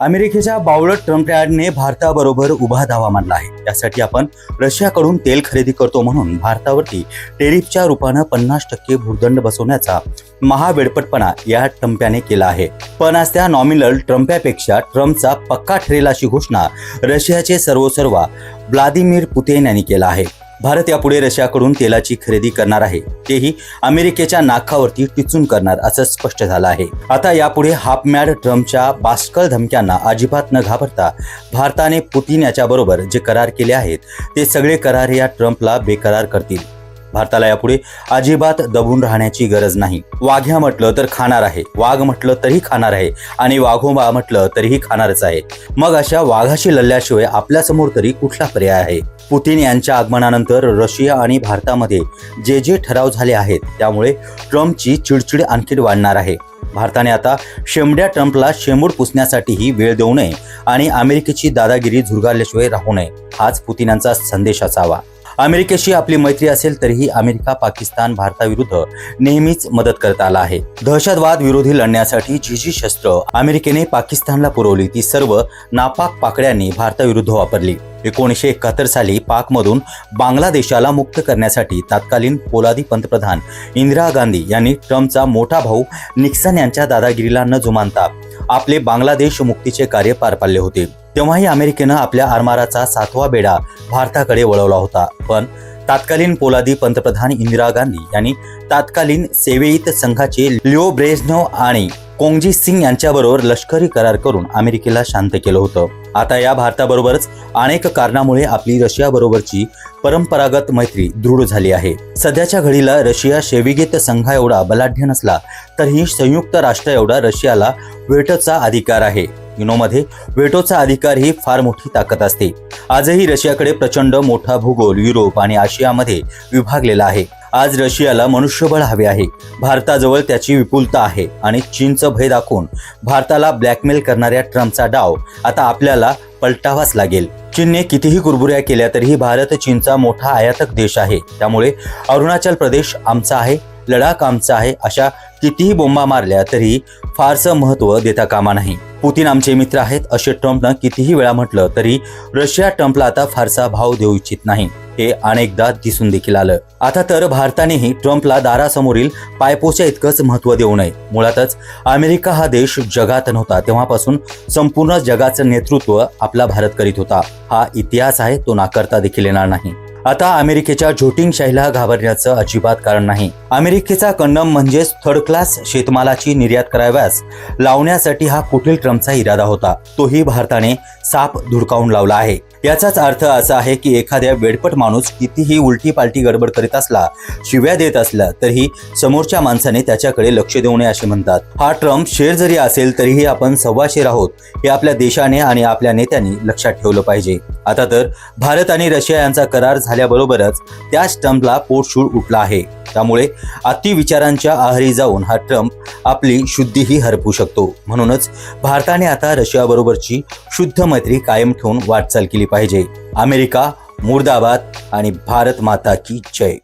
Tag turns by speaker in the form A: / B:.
A: अमेरिकेच्या बावळट ट्रम्प यार्डने भारताबरोबर उभा दावा मांडला आहे. यासाठी आपण रशियाकडून तेल खरेदी करतो म्हणून भारतावरती टेरिफच्या रूपानं पन्नास टक्के भूर्दंड बसवण्याचा महावेडपटपणा या ट्रम्प्याने केला आहे. पण आज त्या नॉमिनल ट्रम्प्यापेक्षा ट्रम्पचा पक्का ठरेल अशी घोषणा रशियाचे सर्वसर्वा व्लादिमीर पुतेन यांनी केला आहे. भारत यापुढे रशियाकडून तेलाची खरेदी करणार आहे. तेही अमेरिकेच्या नाकावरती टिचून करणार असं स्पष्ट झालं आहे. आता यापुढे हाफमॅड ट्रम्पच्या बास्कल धमक्यांना अजिबात न घाबरता भारताने पुतीन याच्याबरोबर जे करार केले आहेत ते सगळे करार या ट्रम्पला बेकरार करतील. भारताला यापुढे अजिबात दबून राहण्याची गरज नाही. वाघ्या म्हटलं तर खाणार आहे. वाघ म्हटलं तरी खाणार आहे आणि वाघोबा म्हटलं तरीही खाणारच आहे. मग अशा वाघाशी लढल्याशिवाय आपल्यासमोर तरी कुठला पर्याय आहे? पुतीन यांच्या आगमनानंतर रशिया आणि भारतामध्ये जे जे ठराव झाले आहेत त्यामुळे ट्रम्पची चिडचिड आणखी वाढणार आहे. भारताने आता शेमड्या ट्रम्पला शेमूड पुसण्यासाठीही वेळ देऊ नये आणि अमेरिकेची दादागिरी झुरगारल्याशिवाय राहू नये हाच पुतीन यांचा संदेश असावा. अमेरिकेशी आपली मैत्री असेल तरीही अमेरिका पाकिस्तान भारताविरुद्ध नेहमीच मदत करत आला आहे. दहशतवाद विरोधी लढण्यासाठी जी जी शस्त्र अमेरिकेने पाकिस्तानला पुरवली ती सर्व नापाक पाकड्यांनी भारताविरुद्ध वापरली. एकोणीसशे एकाहत्तर साली पाकमधून बांगलादेशाला मुक्त करण्यासाठी तत्कालीन पोलादी पंतप्रधान इंदिरा गांधी यांनी ट्रम्पचा मोठा भाऊ निक्सन यांच्या दादागिरीला न जुमानता आपले बांगलादेश मुक्तीचे कार्य पार पाडले होते. तेव्हाही अमेरिकेनं आपल्या आरमाराचा सातवा बेडा भारताकडे वळवला होता. पण तत्कालीन पोलादी पंतप्रधान इंदिरा गांधी यांनी तत्कालीन सेवेईत संघाचे लिओ ब्रेझनो आणि कोंगजी सिंग यांच्याबरोबर लष्करी करार करून अमेरिकेला शांत केलं होतं. आता या भारताबरोबरच अनेक कारणामुळे आपली रशियाबरोबरची परंपरागत मैत्री दृढ झाली आहे. सध्याच्या घडीला रशिया शेविगेत संघा एवढा बलाढ्य नसला तरीही संयुक्त राष्ट्र एवढा रशियाला वेटचा अधिकार आहे. युनोमध्ये वेटोचा अधिकार ही फार मोठी ताकद असते. आजही रशियाकडे प्रचंड मोठा भूगोल युरोप आणि आशियामध्ये विभागलेला आहे. आज रशियाला मनुष्यबळ हवे आहे. भारताजवळ त्याची विपुलता आहे आणि चीनचं भय दाखवून भारताला ब्लॅकमेल करणाऱ्या ट्रम्पचा डाव आता आपल्याला पलटावाच लागेल. चीनने कितीही कुरबुऱ्या केल्या तरीही भारत चीनचा मोठा आयातक देश आहे. त्यामुळे अरुणाचल प्रदेश आमचा आहे. लडाख आमचा आहे अशा कितीही बोंबा मारल्या तरी फारसं महत्त्व देता कामा नाही. पुतीन आमचे मित्र आहेत असे ट्रम्पनं कितीही वेळा म्हटलं तरी रशिया ट्रम्पला आता फारसा भाव देऊ इच्छित नाही. हे अनेकदा दिसून देखील आलं. आता तर भारतानेही ट्रम्पला दारासमोरील पायपोच्या इतकंच महत्त्व देऊ नये. मुळातच अमेरिका हा देश जगात नव्हता तेव्हापासून संपूर्ण जगाचं नेतृत्व आपला भारत करीत होता. हा इतिहास आहे तो नाकारता देखील येणार नाही. आता अमेरिकेच्या झोटिंगशाहीला घाबरण्याचं अजिबात कारण नाही. अमेरिकेचा कंडम म्हणजेच थर्ड क्लास शेतमालाची निर्यात कराव्यास लावण्यासाठी हा कुटील ट्रम्पचा इरादा होता. तोही भारताने साप धुडकावून लावला आहे. याचाच अर्थ असा आहे की एखाद्या वेडपट माणूस कितीही उलटी पालटी गडबड करीत असला शिव्या देत असला तरीही समोरच्या माणसाने त्याच्याकडे लक्ष देऊ नये असे म्हणतात. हा ट्रम्प शेर जरी असेल तरीही आपण सव्वाशेर आहोत हे आपल्या देशाने आणि आपल्या नेत्यांनी लक्षात ठेवलं पाहिजे. आता तर भारत आणि रशिया यांचा करार झाल्याबरोबरच त्याच ट्रम्पला पोटशूळ उठला आहे. त्यामुळे अतिविचारांच्या आहारी जाऊन हा ट्रम्प आपली शुद्धीही हरपू शकतो. म्हणूनच भारताने आता रशियाबरोबरची शुद्ध मैत्री कायम ठेवून वाटचाल केली पाहिजे. अमेरिका मुर्दाबाद आणि भारत माता की जय.